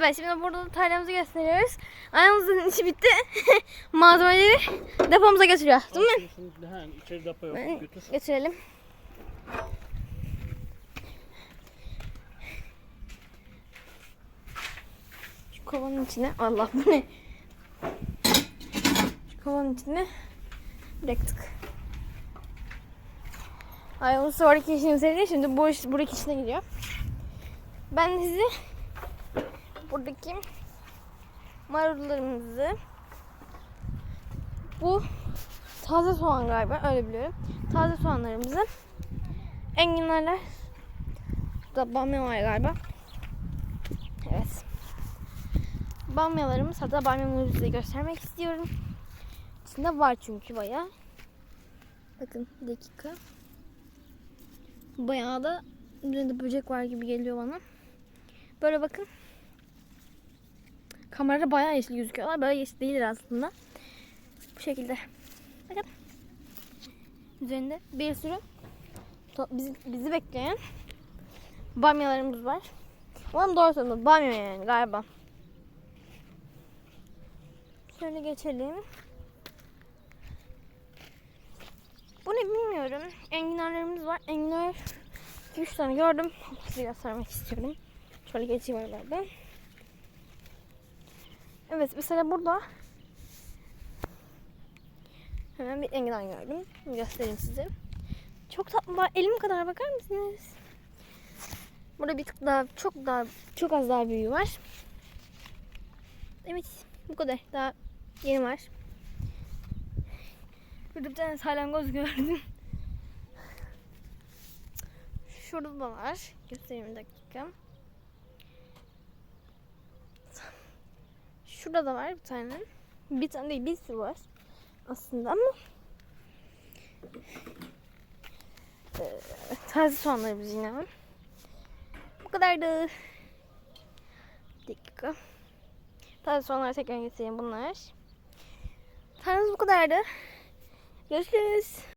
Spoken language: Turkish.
Evet şimdi burada da tarlamızı gösteriyoruz. Ayağımızın içi bitti. Malzemeleri depomuza götürüyor. Değil mi? Ha, içeri depo yok. Ben- Götür. Götürelim. Şu kovanın içine Allah bu ne? Şu kovanın içine bıraktık. Ay o sonraki işimize değil şimdi bu iş buradaki işine gidiyor. Ben sizi buradaki marullarımızı bu taze soğan galiba öyle biliyorum. Taze soğanlarımızı enginarlar da bamya var galiba. Evet. Bamyalarımız hatta bamyaları size göstermek istiyorum. İçinde var çünkü bayağı. Bakın bir dakika. Bayağı da üzerinde böcek var gibi geliyor bana. Böyle bakın. Kamerada bayağı yeşil gözüküyorlar. Böyle yeşil değildir aslında. Bu şekilde. Bakın. Üzerinde bir sürü bizi, bizi bekleyen bamyalarımız var. Umarım doğru söylüyorum. Bamya yani galiba. Şöyle geçelim. Bu ne bilmiyorum. Enginarlarımız var. Enginar 3 tane gördüm. Size göstermek istiyorum. Şöyle geçeyim oralardan. Evet mesela burada Hemen bir enginar gördüm. Göstereyim size. Çok tatlı. Daha elim kadar bakar mısınız? Burada bir tık daha çok daha çok az daha büyüğü var. Evet bu kadar. Daha yeni var. Burada bir tane salyangoz gördüm. Şurada da var. Göstereyim bir dakika. Şurada da var bir tane. Bir tane değil bir sürü var aslında ama Ee, taze soğanlarımız yine. Bu kadardı. Bir dakika. Taze soğanları tekrar getireyim bunlar. Tanrımız bu kadardı. Görüşürüz.